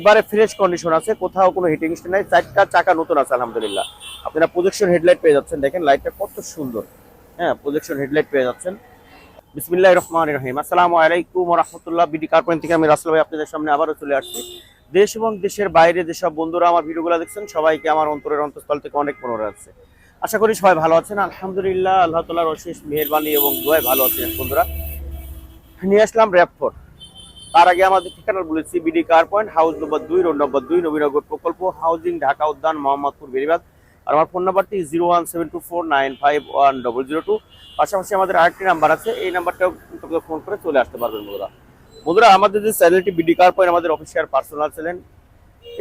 এবারে fresh condition আছে, কোথাও কোনো হিটিং স্টেন নাই, চারটা চাকা নতুন আছে, আলহামদুলিল্লাহ। আপনারা প্রজেকশন হেডলাইট পেয়ে যাচ্ছেন, দেখেন লাইটটা কত সুন্দর। হ্যাঁ প্রজেকশন হেডলাইট পেয়ে যাচ্ছেন। বিসমিল্লাহ রহমান রহিম। আসসালামু আলাইকুম রহমতুল্লাহ, বিডি কার্পেন থেকে আমি রাসেল ভাই আপনাদের সামনে আবারও চলে আসছি। দেশ এবং দেশের বাইরে যেসব বন্ধুরা আমার ভিডিওগুলো দেখছেন, সবাইকে আমার অন্তরের অন্তঃস্থল থেকে অনেক মনে আছে। আশা করি সবাই ভালো আছেন। আলহামদুলিল্লাহ, আল্লাহ তালার অশেষ মেহরবানি এবং দোয়ায় ভালো আছেন বন্ধুরা। নিয়ে আসলাম র্যাপফোর্ট তার আগে আমাদের ঠিকানা বলেছি BD car point house number দুই রোড নম্বর দুই, নবীনগর প্রকল্প হাউজিং ঢাকা উদ্যান, মোহাম্মদপুর বেরিবাদ আর আমার ফোন নাম্বারটি zero one seven two four nine five one double zero two পাশাপাশি আমাদের আরেকটি নাম্বার আছে, এই নাম্বারটাও কিন্তু ফোন করে চলে আসতে পারবেন বন্ধুরা। বন্ধুরা, আমাদের যে চ্যানেলটি বিডি কার পয়েন্ট আমাদের অফিসিয়াল পার্সোনাল চ্যানেল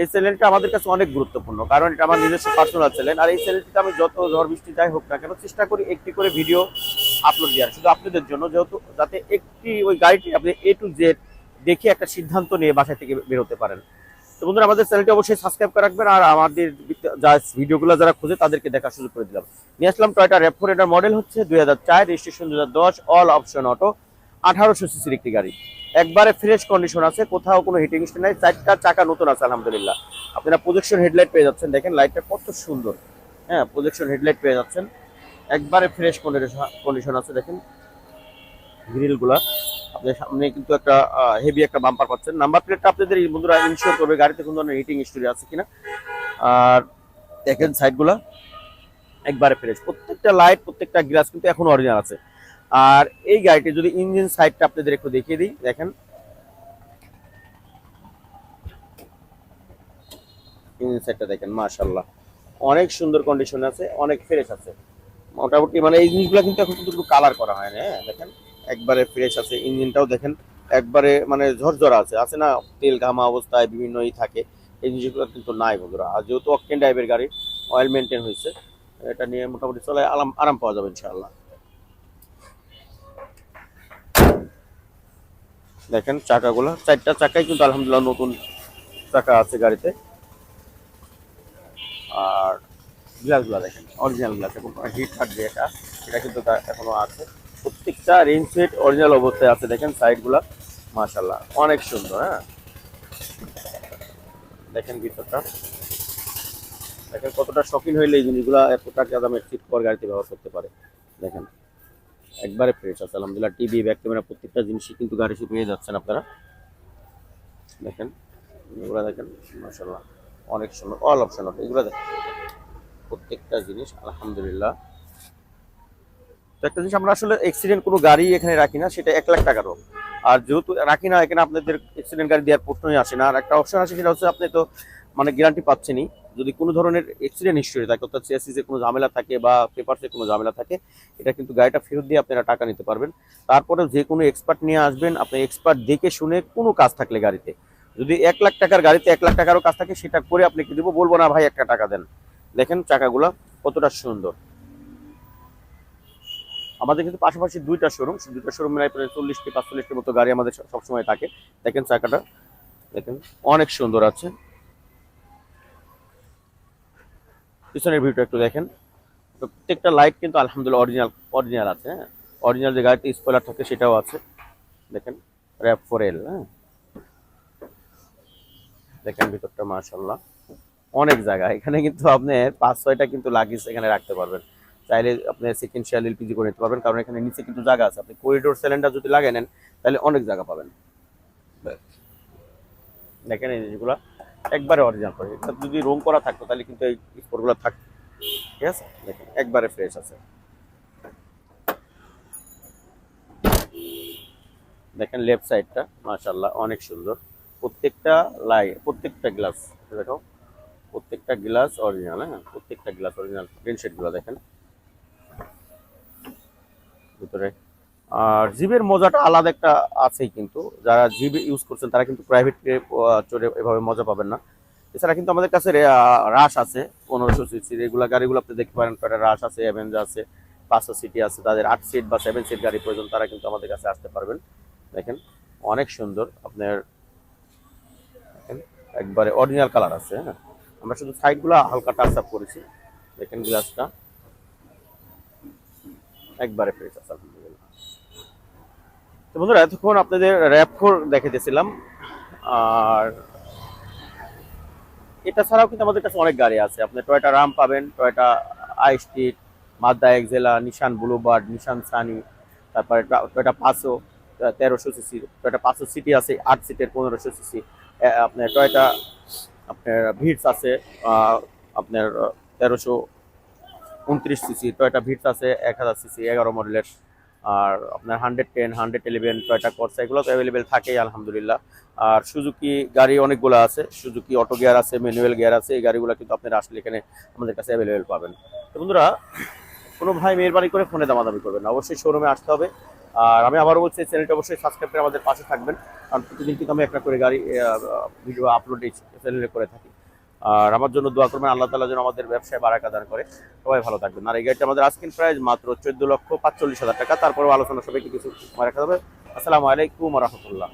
এই চ্যানেলটা আমাদের কাছে অনেক গুরুত্বপূর্ণ, কারণ এটা আমার নিজস্ব পার্সোনাল চ্যানেল আর এই চ্যানেলটিতে আমি যত ঝড়, বৃষ্টি, যাই হোক না কেন, চেষ্টা করি একটি করে ভিডিও আপলোড দেওয়ার। শুধু আপনাদের জন্য, যেহেতু যাতে একটি ওই গাড়িটি আপনি এ টু জেড দেখে একটা সিদ্ধান্ত নিয়ে বাসা থেকে বেরোতে পারেন। তো বন্ধুরা, আমাদের চ্যানেলটি অবশ্যই সাবস্ক্রাইব করে রাখবেন আর আমাদের যা ভিডিওগুলো যারা খুঁজে, তাদেরকে দেখার সুযোগ করে দিলাম। নিয়ে আসলাম টয়টা র্যাপফোর এটার মডেল হচ্ছে দুই হাজার চার রেজিস্ট্রেশন দু হাজার দশ অল অপশন অটো আঠারোশো সিসির একটি গাড়ি। একবারে ফ্রেশ কন্ডিশন আছে, কোথাও কোনো হিটিং স্টেন নাই, চারটা চাকা নতুন আছে, আলহামদুলিল্লাহ। আপনারা প্রজেকশন হেডলাইট পেয়ে যাচ্ছেন, দেখেন লাইটটা কত সুন্দর। হ্যাঁ প্রজেকশন হেডলাইট পেয়ে যাচ্ছেন। একবারে ফ্রেশ কন্ডিশন আছে, দেখেন। গ্রিলগুলা আপনার সামনে কিন্তু একটা হেভি একটা বাম্পার পাচ্ছেন। নাম্বার প্লেটটা আপনাদের বন্ধুরা ইনশিওর করবে, গাড়িতে কোনো ধরনের হিটিং হিস্টোরি আছে কিনা। আর দেখেন সাইডগুলা একবারে ফ্রেশ প্রত্যেকটা লাইট প্রত্যেকটা গ্লাস কিন্তু এখন অরিজিনাল আছে। আর এই গাড়িটি যদি ইঞ্জিন সাইডটা আপনাদের একটু দেখিয়ে দিই, দেখেন। ইঞ্জিন সাইডটা দেখেন মাশাল্লাহ অনেক সুন্দর কন্ডিশন আছে, অনেক ফ্রেশ আছে। মোটামুটি মানে এই জিনিসগুলো কিন্তু এখন কিন্তু কালার করা হয় না হ্যাঁ দেখেন। একবারে ফ্রেশ আছে, ইঞ্জিনটাও দেখেন একবারে মানে ঝরঝরা আছে আছে না তেল ঘামা অবস্থায় বিভিন্ন ই থাকে, এই জিনিসগুলো কিন্তু নাই বন্ধুরা। আর যেহেতু অকটেন ড্রাইভের গাড়ি অয়েল মেনটেন হয়েছে, এটা নিয়ে মোটামুটি চলে আরাম আরাম পাওয়া যাবে ইনশাআল্লাহ। দেখেন চাকাগুলো, চারটা চাকাই কিন্তু আলহামদুলিল্লাহ নতুন চাকা আছে গাড়িতে। আর গ্লাসগুলো দেখেন অরিজিনাল গ্লাস এবং হিট থাকবে এটা এটা কিন্তু এখনও আছে। প্রত্যেকটা রেঞ্জ সেট অরিজিনাল অবস্থায় আছে, দেখেন সাইডগুলা মাশাল্লাহ অনেক সুন্দর হ্যাঁ? দেখেন ভিতরটা। দেখেন কতটা শখিন হইলে এই জিনিসগুলো এত টাকা দামের সিট কর গাড়িতে ব্যবহার করতে পারে। দেখেন, একবারে ফ্রেশ আছে, আলহামদুলিল্লাহ টিভি ব্যাক ক্যামেরা প্রত্যেকটা জিনিসই কিন্তু গাড়িতে পেয়ে যাচ্ছেন আপনারা। দেখেন, এগুলো দেখেন মাশাল্লাহ অনেক সুন্দর অল অপশন এগুলো দেখেন। প্রত্যেকটা জিনিস, আলহামদুলিল্লাহ তো একটা জিনিস আমরা আসলে অ্যাক্সিডেন্ট কোনো গাড়ি এখানে রাখি না, সেটা এক লাখ টাকারও। আর যেহেতু রাখি না, এখানে আপনাদের অ্যাক্সিডেন্ট গাড়ি দেওয়ার প্রশ্নই আসে না। আর একটা অপশন আছে সেটা হচ্ছে আপনি তো মানে গ্যারান্টি পাচ্ছেনই। যদি কোনো ধরনের অ্যাক্সিডেন্ট হিস্টোরি থাকে, অর্থাৎ সিএসসিতে কোনো ঝামেলা থাকে বা পেপারসে কোনো ঝামেলা থাকে, এটা কিন্তু গাড়িটা ফেরত দিয়ে আপনারা টাকা নিতে পারবেন। তারপরে যে কোনো এক্সপার্ট নিয়ে আসবেন, আপনি এক্সপার্ট দেখে শুনে কোনো কাজ থাকলে গাড়িতে। যদি এক লাখ টাকার গাড়িতে এক লাখ টাকারও কাজ থাকে, সেটা করে আপনাকে দেবো, বলব না, ভাই, একটা টাকা দেন। দেখেন চাকাগুলা কতটা সুন্দর। আমাদের কিন্তু পাশাপাশি দুইটা শোরুম দুইটা শোরুম প্রায় চল্লিশটি পাঁচচল্লিশটির মতো গাড়ি আমাদের সবসময় থাকে। দেখেন চাকাটা। দেখেন, অনেক সুন্দর আছে। পিছনের ভিউটা একটু দেখেন। প্রত্যেকটা লাইট কিন্তু আলহামদুলিল্লাহ অরিজিনাল অরিজিনাল আছে হ্যাঁ। অরিজিনাল যে গাড়িতে স্পয়লার থাকে সেটাও আছে। দেখেন র্যাপ ফোর এল হ্যাঁ। দেখেন ভিতরটা মাশাল্লাহ অনেক জায়গা। এখানে কিন্তু আপনি পাঁচ ছয়টা কিন্তু লাগেজ এখানে রাখতে পারবেন। চাইলে আপনি সেকেন্ড শেয়ার এলপিজি করে নিতে পারবেন। কারণ এখানে নিচে কিন্তু জায়গা আছে। আপনি করিডোর সিলিন্ডার যদি লাগিয়ে নেন, তাহলে অনেক জায়গা পাবেন। দেখেন এই জিনিসগুলো একবারে অরিজিনাল করে। যদি রং করা থাকতো, তাহলে কিন্তু এই স্পোর্টগুলো থাকতো ঠিক আছে? দেখেন, একবারে ফ্রেশ আছে। দেখেন লেফট সাইডটা মাশাল্লাহ অনেক সুন্দর। প্রত্যেকটা লাই প্রত্যেকটা গ্লাস দেখো। প্রত্যেকটা গ্লাস অরিজিনাল হ্যাঁ? প্রত্যেকটা গ্লাস অরিজিনাল প্রিন্টশেটগুলো দেখেন। ভিতরে। আর জিবের মজাটা আলাদা একটা আছেই কিন্তু। যারা জিব ইউজ করছেন, তারা কিন্তু প্রাইভেট চড়ে এভাবে মজা পাবেন না। এছাড়া কিন্তু আমাদের কাছে রাশ আছে। পনেরোশো সিসির এগুলো গাড়িগুলো আপনি দেখতে পারেন রাশ আছে অ্যাভেঞ্জ আছে, পাঁচশো সিটি আছে, তাদের আট সিট বা সেভেন সিট গাড়ি প্রয়োজন তারা কিন্তু আমাদের কাছে আসতে পারবেন। দেখেন, অনেক সুন্দর আপনার একবারে অরিজিনাল কালার আছে হ্যাঁ। আমরা শুধু সাইডগুলো হালকা টাচ আপ করেছি। দেখেন গ্লাসটা একবারে ফ্রেশ আছে তো বন্ধুরা, এতক্ষণ আপনাদের র্যাপ ফোর দেখাইতেছিলাম। আর এটা ছাড়াও কিন্তু আমাদের কাছে অনেক গাড়ি আছে। আপনি টয়োটা রাম পাবেন টয়োটা আই street Mazda Axela Nissan Bluebird Nissan Sunny তারপরে টয়োটা পাঁচশো তেরোশো সিসি টয়োটা পাঁচশো সিটি আছে, আট সিটের পনেরোশো সিসি আপনার টয়োটা আপনার ভিটস আছে আপনার, তেরোশো উনত্রিশ সিসি, টয়টা ভিটস আছে এক হাজার সিসি, এগারো মডেলের। আর আপনার hundred ten hundred eleven Toyota Corsa, এগুলো তো অ্যাভেলেবেল থাকেই, আলহামদুলিল্লাহ। আর সুজুকি গাড়ি অনেকগুলো আছে, সুজুকি অটো গিয়ার আছে ম্যানুয়াল গিয়ার আছে, এই গাড়িগুলো কিন্তু আপনারা আসলে এখানে আমাদের কাছে অ্যাভেলেবেল পাবেন। তো বন্ধুরা, কোনো ভাই মেহরবানি করে ফোনে দামাদামি করবেন অবশ্যই শোরুমে আসতে হবে। আর আমি আবারও বলছি চ্যানেলটা অবশ্যই সাবস্ক্রাইব করে আমাদের পাশে থাকবেন, কারণ প্রতিদিন কিন্তু আমি একটা করে গাড়ি ভিডিও আপলোড এই চ্যানেলে করে থাকি। আর আমার জন্য দোয়া করবেন, আল্লাহ তালা যেন আমাদের ব্যবসায় বারাকা দান করে। সবাই ভালো থাকবেন। আর এই গাড়িটা আমাদের আজকের প্রাইস মাত্র চোদ্দ লক্ষ পাঁচচল্লিশ হাজার টাকা। তারপরেও আলোচনা সবাইকে কিছু রাখা যাবে। আসসালামু আলাইকুম রহমতুল্লাহ।